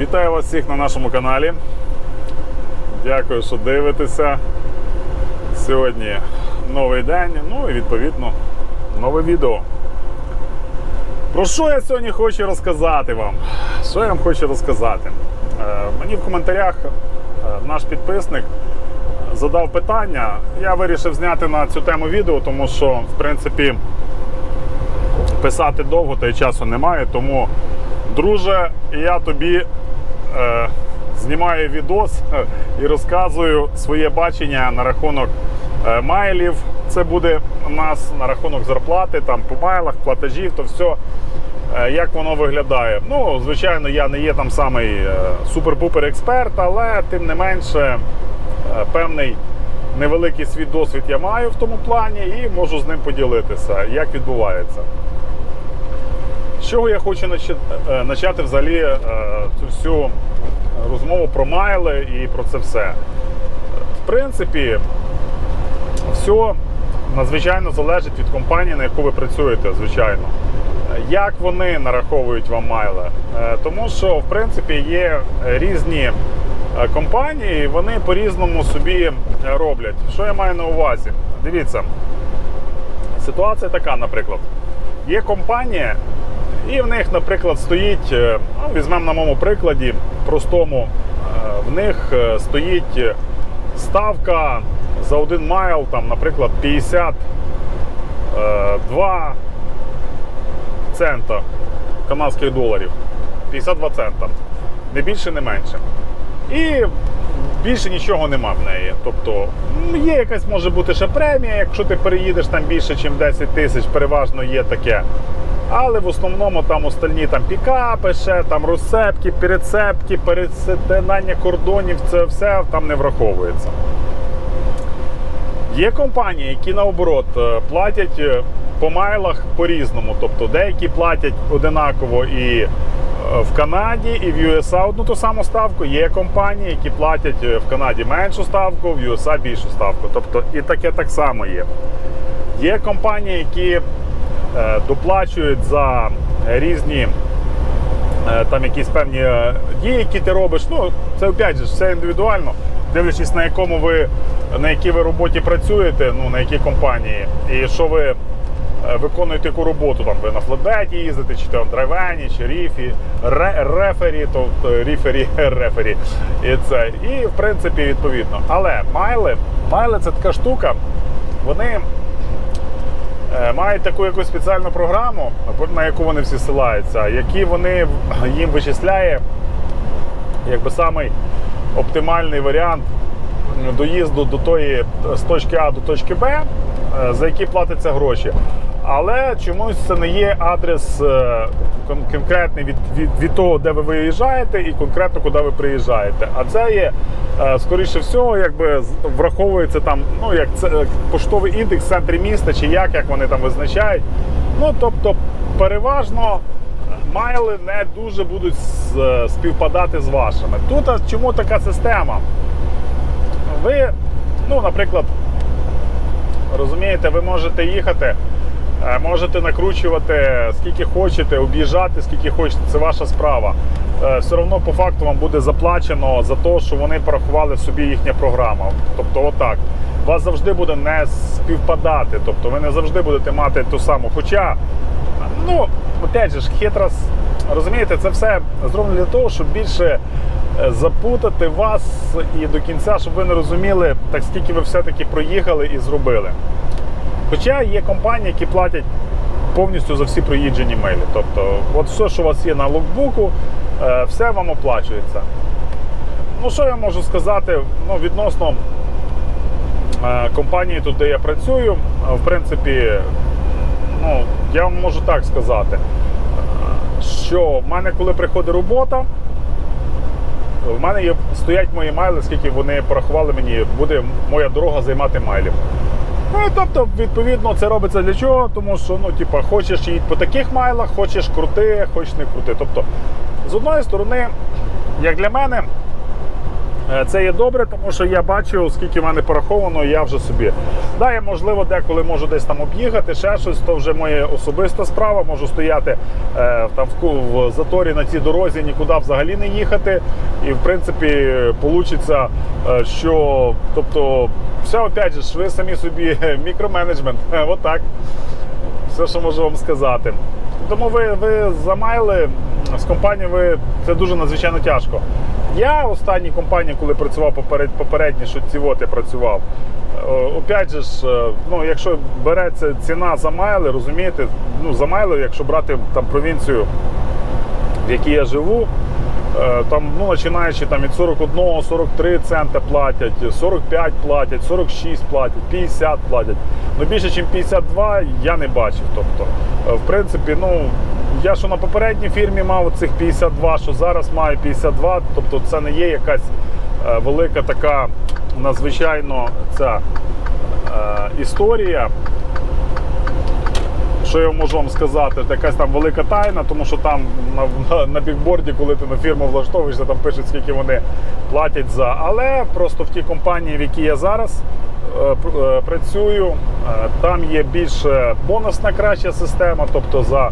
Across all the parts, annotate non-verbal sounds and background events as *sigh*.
Вітаю вас всіх на нашому каналі. Дякую, що дивитеся. Сьогодні новий день, ну і відповідно нове відео. Про що я сьогодні хочу розказати вам? Що я вам хочу розказати? Е, мені в коментарях е, наш підписник задав питання. Я вирішив зняти на цю тему відео, тому що, в принципі, писати довго та й часу немає. Тому, друже, я тобі е, знімаю відос е, і розказую своє бачення на рахунок е, майлів. Це буде у нас на рахунок зарплати, там по майлах, платежів, то все. Як воно виглядає? Ну, звичайно, я не є там самий е, супер-пупер експерт, але тим не менше певний невеликий свій досвід я маю в тому плані і можу з ним поділитися, як відбувається. З чого я хочу е, почати взагалі е, цю всю розмову про майли і про це все. В принципі, все надзвичайно залежить від компанії, на яку ви працюєте, звичайно. Як вони нараховують вам майли? Е, Тому що, в принципі, є різні е, компанії, вони по-різному собі е, роблять. Що я маю на увазі? Дивіться, ситуація така, наприклад. Є компанія, і в них, наприклад, стоїть, е, ну, візьмемо на моєму прикладі, простому, е, в них е, стоїть ставка за один майл, там, наприклад, 52 цента канадських доларів. 52 цента. Не більше, не менше. І більше нічого нема в неї. Тобто є якась може бути ще премія, якщо ти переїдеш там більше, ніж 10 тисяч, переважно є таке. Але в основному там остальні там пікапи, ще там розцепки, перецепки, перетинання кордонів, це все там не враховується. Є компанії, які наоборот е, платять е, по майлах по-різному. Тобто деякі платять одинаково і е, в Канаді, і в USA одну ту саму ставку. Є компанії, які платять в Канаді меншу ставку, в USA більшу ставку. Тобто і таке так само є. Є компанії, які доплачують за різні е, там якісь певні е, дії, які ти робиш. Ну, це опять же все індивідуально, дивлячись на якому ви на якій ви роботі працюєте, ну на якій компанії, і що ви е, виконуєте яку роботу. Там ви на флетбеті їздите, чи там драйвені, чи ріфі, ре, рефері, то то ріфері, *laughs* рефері. І це. І в принципі відповідно. Але майли, майли це така штука, вони. Е, мають таку якусь спеціальну програму, на яку вони всі силаються, які вони їм вичисляє якби самий оптимальний варіант доїзду до тої з точки А до точки Б, е, за які платяться гроші. Але чомусь це не є адрес е, конкретний від, від, від того, де ви виїжджаєте, і конкретно куди ви приїжджаєте. А це є, е, скоріше всього, якби враховується там, ну як це е, поштовий індекс в центрі міста, чи як, як вони там визначають. Ну тобто, переважно майли не дуже будуть співпадати з вашими. Тут а чому така система? Ви, ну, наприклад, розумієте, ви можете їхати, можете накручувати скільки хочете, об'їжджати, скільки хочете, це ваша справа. Е, Все одно по факту вам буде заплачено за те, що вони порахували собі їхня програма. Тобто, отак. Вас завжди буде не співпадати, тобто ви не завжди будете мати ту саму. Хоча, ну, опять же ж, хитро, розумієте, це все зроблено для того, щоб більше е, запутати вас і до кінця, щоб ви не розуміли, так скільки ви все-таки проїхали і зробили. Хоча є компанії, які платять повністю за всі проїжджені мейлі. Тобто, от все, що у вас є на локбуку, е, все вам оплачується. Ну, що я можу сказати ну, відносно е, компанії, тут, де я працюю, е, в принципі, ну, я вам можу так сказати, що в мене, коли приходить робота, в мене є, стоять мої майли, скільки вони порахували мені, буде моя дорога займати майлів. Ну, тобто, відповідно, це робиться для чого? Тому що, ну, типа, хочеш їдь по таких майлах, хочеш крути, хочеш не крути. Тобто, з одної сторони, як для мене, Це є добре, тому що я бачу, скільки в мене пораховано, я вже собі. Да, я можливо деколи можу десь там об'їхати, ще щось, то вже моя особиста справа. Можу стояти е, там в, в заторі на цій дорозі, нікуди взагалі не їхати. І в принципі вийде, що тобто, все опять же, ви самі собі *laughs* мікроменеджмент. Отак. Все, що можу вам сказати. Тому ви, ви замайли з компанією, ви це дуже надзвичайно тяжко. Я останній компанії, коли працював поперед, попередні, що ці от я працював. е, Опять же е, ну, якщо береться ціна за майли, розумієте, ну, за майли, якщо брати там провінцію, в якій я живу, е, там, ну, починаючи там, від 41, 43 цента платять, 45 платять, 46 платять, 50 платять. Ну, більше, ніж 52 я не бачив. Тобто, в принципі, ну, я що на попередній фірмі мав цих 52, що зараз маю 52, тобто це не є якась е, велика така надзвичайно ця е, історія що я можу вам сказати, це якась там велика тайна, тому що там на, на, на бікборді, коли ти на фірму влаштовуєшся, там пишуть, скільки вони платять за. Але просто в тій компанії, в якій я зараз працюю, е, там є більш е, бонусна краща система, тобто за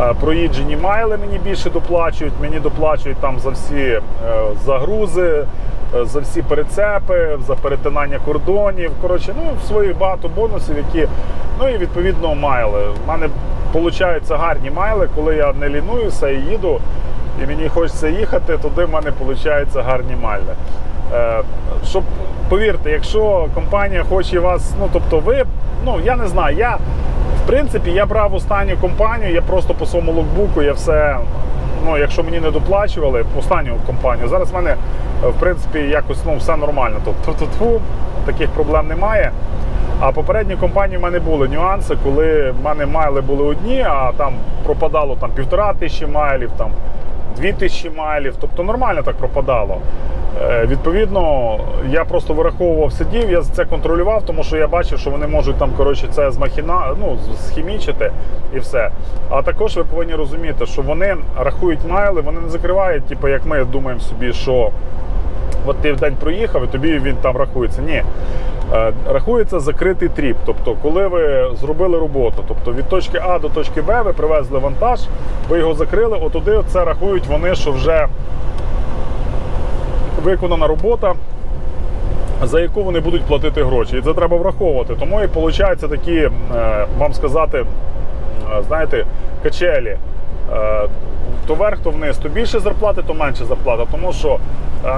е, проїжджені майли мені більше доплачують, мені доплачують там за всі е, загрузи. е, За всі перецепи, за перетинання кордонів. Коротше, ну своїх багато бонусів, які ну і відповідно майли. У мене получаються гарні майли, коли я не лінуюся і їду, і мені хочеться їхати, туди в мене получаються гарні майли. Е, щоб повірте, якщо компанія хоче вас, ну тобто ви, ну я не знаю, я в принципі я брав останню компанію, я просто по своєму локбуку, я все. Ну, якщо мені не доплачували останню компанію, зараз в мене в принципі якось ну, все нормально. Тобто тьфу, таких проблем немає. А попередні компанії в мене були нюанси, коли в мене майли були одні, а там пропадало там півтора тисячі майлів, там дві тисячі майлів.Тобто нормально так пропадало. Е, Відповідно, я просто вираховував, сидів, я це контролював, тому що я бачив, що вони можуть там коротше це змахіна, ну, схімічити і все. А також ви повинні розуміти, що вони рахують майли, вони не закривають, типу, як ми думаємо собі, що от ти в день проїхав і тобі він там рахується. Ні. Е, Рахується закритий тріп. Тобто, коли ви зробили роботу, тобто від точки А до точки Б ви привезли вантаж, ви його закрили, отуди це рахують вони, що вже виконана робота, за яку вони будуть платити гроші. І це треба враховувати. Тому і виходить такі, е, вам сказати, е, знаєте, качелі. Е, То вверх, то вниз, то більше зарплати, то менше зарплата. Тому що,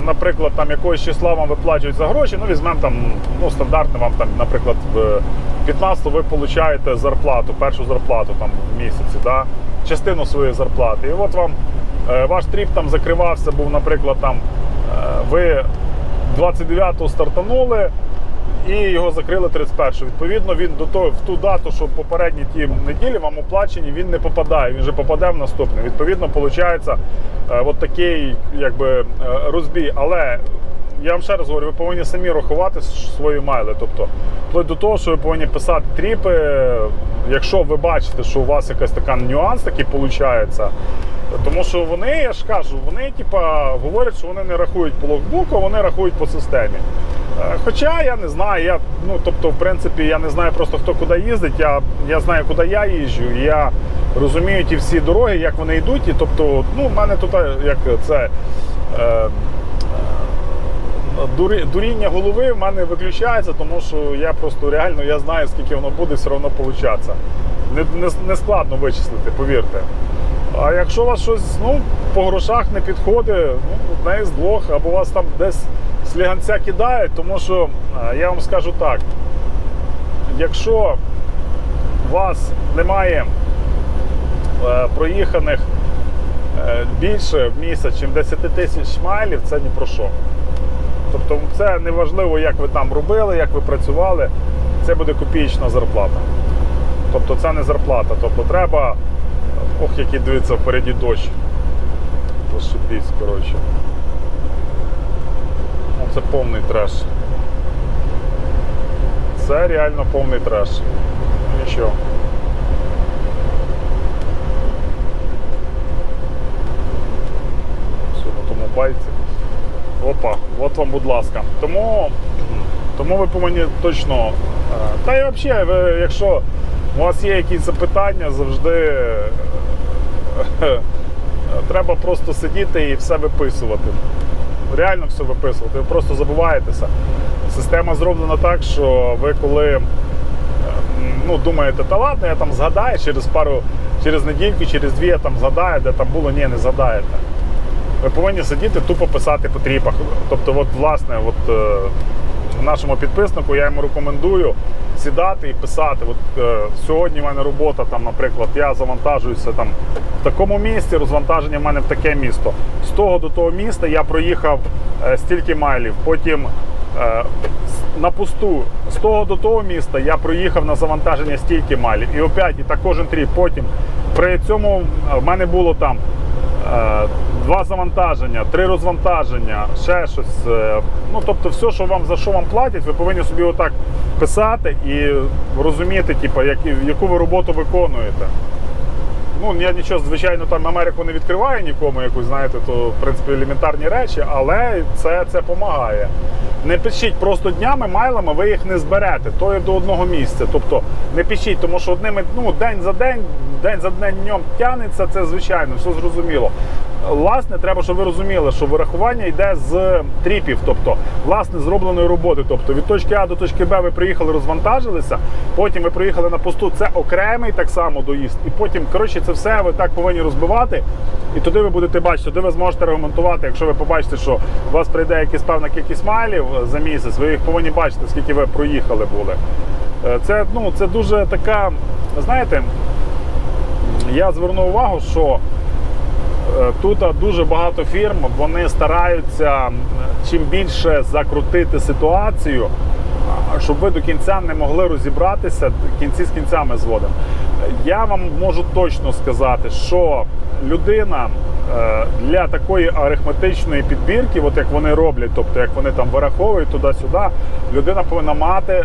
наприклад, там якогось числа вам виплачують за гроші, ну візьмемо там, ну, стандартно вам там, наприклад, в 15 ви получаєте зарплату, першу зарплату там в місяці, да? частину своєї зарплати. І от вам ваш тріп там закривався, був, наприклад, там ви 29-го стартанули і його закрили 31-го. Відповідно, він до того в ту дату, що попередні ті неділі вам оплачені, він не попадає. Він вже попаде в наступне. Відповідно, виходить е, от такий якби е, розбій. Але я вам ще раз говорю, ви повинні самі рахувати свої майли. Тобто, вплоть до того, що ви повинні писати тріпи, якщо ви бачите, що у вас якась така нюанс такий виходить. Тому що вони, я ж кажу, вони типа говорять, що вони не рахують по логбуку, вони рахують по системі. Е, Хоча я не знаю, я ну тобто, в принципі, я не знаю просто хто куди їздить. Я, я знаю, куди я їжджу. і Я розумію ті всі дороги, як вони йдуть. І тобто, ну, в мене тут як це. Е, Дуріння голови в мене виключається, тому що я просто реально я знаю, скільки воно буде все одно получатися. Не, не, не складно вичислити, повірте. А якщо у вас щось ну, по грошах не підходить, ну, одне із двох, або вас там десь сліганця кидають, тому що е, я вам скажу так: якщо у вас немає е, проїханих е, більше в місяць, ніж 10 тисяч майлів, це ні про що. Тобто це не важливо, як ви там робили, як ви працювали, це буде копієчна зарплата. Тобто це не зарплата. Тобто треба. Ох, який дивиться впереді дощ. Зашибісь, коротше. Ну, це повний треш. Це реально повний треш. Нічого. Все на тому байці. Оп. Опа, от вам, будь ласка. Тому, тому ви повинні точно. е, Та й взагалі, ви, якщо у вас є якісь запитання, завжди е, треба просто сидіти і все виписувати. Реально все виписувати. Ви просто забуваєтеся. Система зроблена так, що ви коли е, ну, думаєте, та ладно, я там згадаю через пару, через недільку, через дві я там згадаю, де там було, ні, не згадаєте. Ви повинні сидіти, тупо писати по тріпах. Тобто, от, власне, от, е, нашому підписнику я йому рекомендую сідати і писати. От, е, сьогодні в мене робота, там, наприклад, я завантажуюся там, в такому місці, розвантаження в мене в таке місто. З того до того міста я проїхав е, стільки майлів. Потім е, на пусту з того до того міста я проїхав на завантаження стільки майлів. І опять, і так кожен тріп. Потім при цьому е, в мене було там. Е, Два завантаження, три розвантаження, ще щось. е, Ну, тобто, все, що вам за що вам платять, ви повинні собі отак писати і розуміти, типу, як, яку ви роботу виконуєте. Ну, я нічого, звичайно, там Америку не відкриваю нікому, якусь, знаєте, то в принципі елементарні речі, але це, це допомагає. Не пишіть просто днями, майлами, ви їх не зберете, то є до одного місця. Тобто не пишіть, тому що одними ну, день за день, день за днем тягнеться, це звичайно, все зрозуміло. Власне, треба, щоб ви розуміли, що вирахування йде з тріпів, тобто власне зробленої роботи. Тобто від точки А до точки Б ви приїхали, розвантажилися, потім ви приїхали на посту, це окремий так само доїзд. І потім, коротше, це все ви так повинні розбивати. І туди ви будете бачити, туди ви зможете регламентувати, якщо ви побачите, що у вас прийде якась певна кількість майлів за місяць, ви їх повинні бачити, скільки ви проїхали були. Е, Це, ну, це дуже така, знаєте, я звернув увагу, що Е, Тут дуже багато фірм вони стараються чим більше закрутити ситуацію, щоб ви до кінця не могли розібратися, кінці з кінцями зводимо. Я вам можу точно сказати, що людина е, для такої арифметичної підбірки, от як вони роблять, тобто як вони там вираховують туди-сюди, людина повинна мати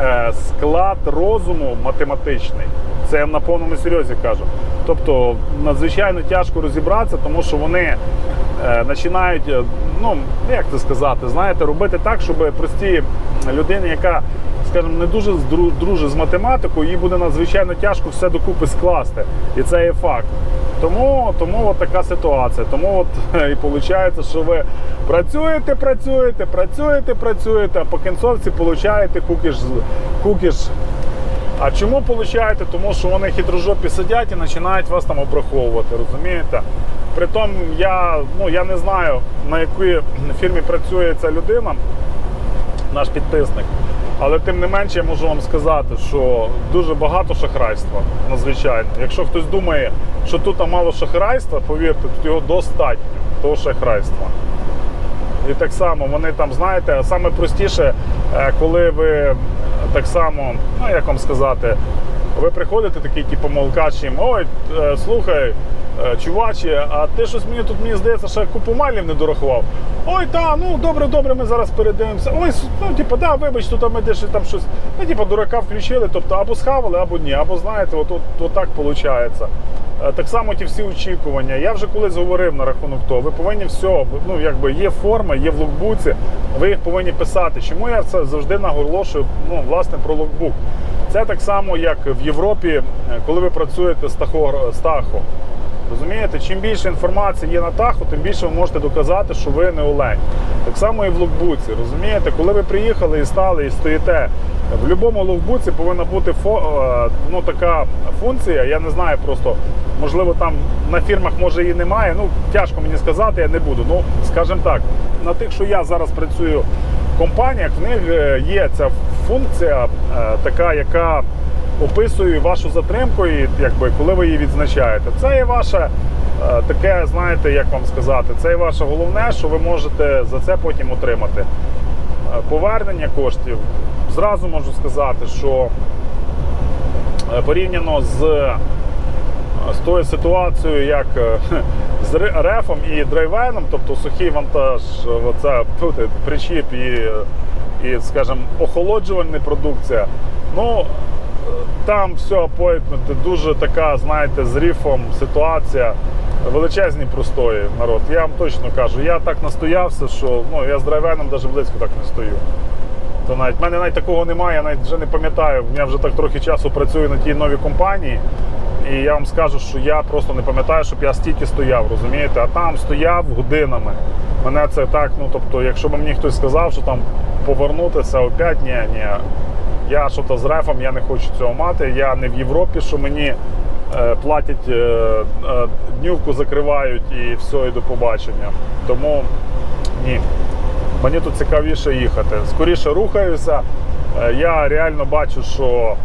е, склад розуму математичний. Це я на повному серйозі кажу. Тобто надзвичайно тяжко розібратися, тому що вони починають, е, ну як це сказати, знаєте, робити так, щоб прості людині, яка, скажімо, не дуже дружить з математикою, їй буде надзвичайно тяжко все докупи скласти. І це є факт. Тому, тому от така ситуація. Тому от і виходить, що ви працюєте, працюєте, працюєте, працюєте, а по кінцовці получаєте кукіш, кукіш а чому получаєте? Тому що вони хитрожопі сидять і починають вас там обраховувати, розумієте? Притом я, ну, я не знаю, на якій фірмі працює ця людина, наш підписник. Але тим не менше я можу вам сказати, що дуже багато шахрайства, надзвичайно. Якщо хтось думає, що тут мало шахрайства, повірте, тут його достатньо, того шахрайства. І так само вони там, знаєте, саме простіше, е, коли ви так само, ну як вам сказати, ви приходите такий, типу, молкач їм, ой, е, слухай, чувачі, чуваче, а ти щось мені тут, мені здається, ще купу майлів не дорахував. Ой, та, ну добре, добре, ми зараз передивимося. Ой, ну, типу, да, вибач, тут ми десь там щось. Ну, типу, дурака включили, тобто або схавали, або ні, або знаєте, от, от, от так виходить. Е, Так само ті всі очікування. Я вже колись говорив на рахунок того, ви повинні все, ну якби є форма, є в локбуці, ви їх повинні писати. Чому я це завжди наголошую ну, власне про локбук? Це так само, як в Європі, е, коли ви працюєте з тахо- з тахо. Розумієте, чим більше інформації є на таху, тим більше ви можете доказати, що ви не олень. Так само і в локбуці. Розумієте, коли ви приїхали і стали і стоїте, в будь-якому локбуці повинна бути е, ну, така функція. Я не знаю просто, можливо, там на фірмах може її немає. Ну, тяжко мені сказати, я не буду. Ну, скажімо так, на тих, що я зараз працюю в компаніях, в них е, є ця функція, е, така, яка описую вашу затримку, і якби коли ви її відзначаєте. Це є ваше таке, знаєте, як вам сказати, це є ваше головне, що ви можете за це потім отримати. Е, Повернення коштів. Зразу можу сказати, що е, порівняно з, е, з тою ситуацією, як з рефом і драйвеном, тобто сухий вантаж, оце причіп і, і, скажімо, охолоджувальна продукція. Ну, там все апойтменти, дуже така, знаєте, з ріфом ситуація. величезні простої народ. Я вам точно кажу, я так настоявся, що ну, я з драйвеном навіть близько так не стою. То навіть в мене навіть такого немає, я навіть вже не пам'ятаю. Я вже так трохи часу працюю на тій новій компанії. І я вам скажу, що я просто не пам'ятаю, щоб я стільки стояв, розумієте? А там стояв годинами. Мене це так, ну тобто, якщо б мені хтось сказав, що там повернутися опять, ні, ні. Я що то з рефом, я не хочу цього мати. Я не в Європі, що мені е, платять, е, е, днювку закривають і все, і до побачення. Тому ні. Мені тут цікавіше їхати. Скоріше рухаюся. Я реально бачу, що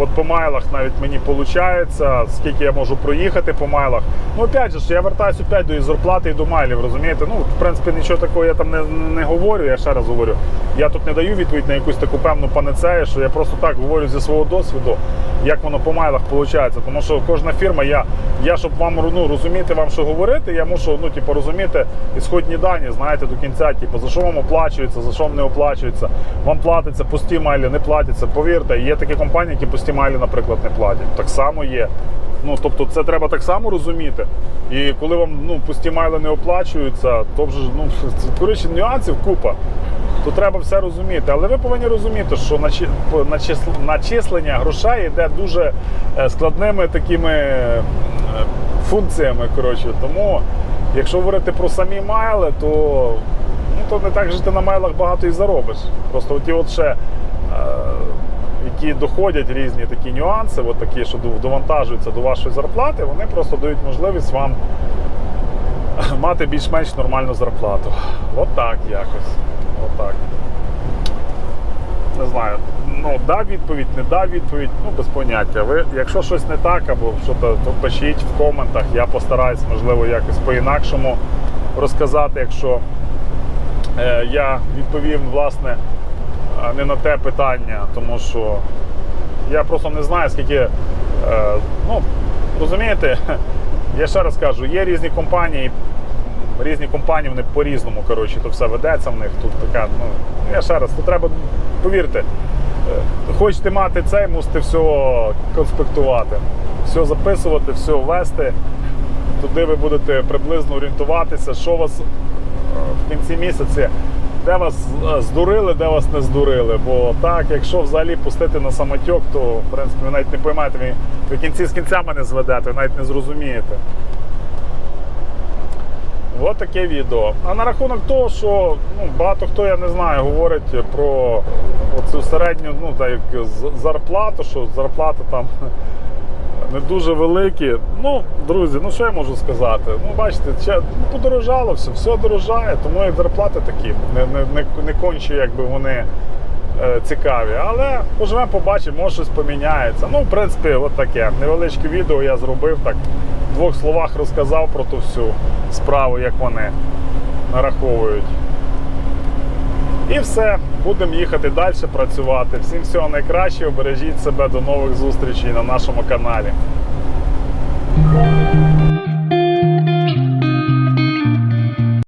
от по майлах навіть мені виходить, скільки я можу проїхати по майлах. Ну, опять же, я вертаюся опять до зарплати і до майлів, розумієте? Ну, в принципі, нічого такого я там не, не говорю, я ще раз говорю. Я тут не даю відповідь на якусь таку певну панацею, що я просто так говорю зі свого досвіду, як воно по майлах виходить. Тому що кожна фірма, я, я щоб вам ну, розуміти вам, що говорити, я мушу ну, типу, розуміти ісходні дані, знаєте, до кінця, типу, за що вам оплачується, за що вам не оплачується. Вам платиться пусті майлі, не платяться. Повірте, є такі компанії, які пусті майлі, наприклад, не платять. Так само є. Ну, тобто, це треба так само розуміти. І коли вам ну, пусті майли не оплачуються, то вже ну, *laughs* коротше, нюансів купа. То треба все розуміти. Але ви повинні розуміти, що начислення грошей йде дуже е, складними такими е, функціями. Коротше. Тому, якщо говорити про самі майли, то, ну, то не так же ти на майлах багато і заробиш. Просто ті от ще. Які доходять різні такі нюанси, от такі, що довантажуються до вашої зарплати, вони просто дають можливість вам *laughs* мати більш-менш нормальну зарплату. От так якось. От так. Не знаю. Ну, дав відповідь, не дав відповідь, ну без поняття. Ви, якщо щось не так або що то, то пишіть в коментах. Я постараюсь, можливо, якось по-інакшому розказати, якщо е, я відповім, власне, а не на те питання, тому що я просто не знаю, скільки. Е, ну, розумієте, *laughs* я ще раз кажу, є різні компанії, різні компанії, вони по-різному, коротше, то все ведеться в них. Тут така, ну, я ще раз, то треба, повірте, е, хочете мати цей, мусите все конспектувати, все записувати, все вести. Туди ви будете приблизно орієнтуватися, що вас е, в кінці місяця, де вас е, здурили, де вас не здурили. Бо так, якщо взагалі пустити на самотьок, то в принципі ви навіть не поймаєте, ви, ви кінці з кінцями не зведете, ви навіть не зрозумієте. Ось таке відео. А на рахунок того, що ну, багато хто, я не знаю, говорить про цю середню ну, так, зарплату, що зарплата там не дуже великі. Ну, друзі, ну що я можу сказати? Ну, бачите, ще, ну, подорожало все, все дорожає, тому і зарплати такі, не, не, не, не конче, якби вони е, цікаві. Але поживемо, побачимо, може щось поміняється. Ну, в принципі, от таке. Невеличке відео я зробив так. В двох словах розказав про ту всю справу, як вони нараховують. І все, будемо їхати далі працювати. Всім всього найкращого, бережіть себе, до нових зустрічей на нашому каналі.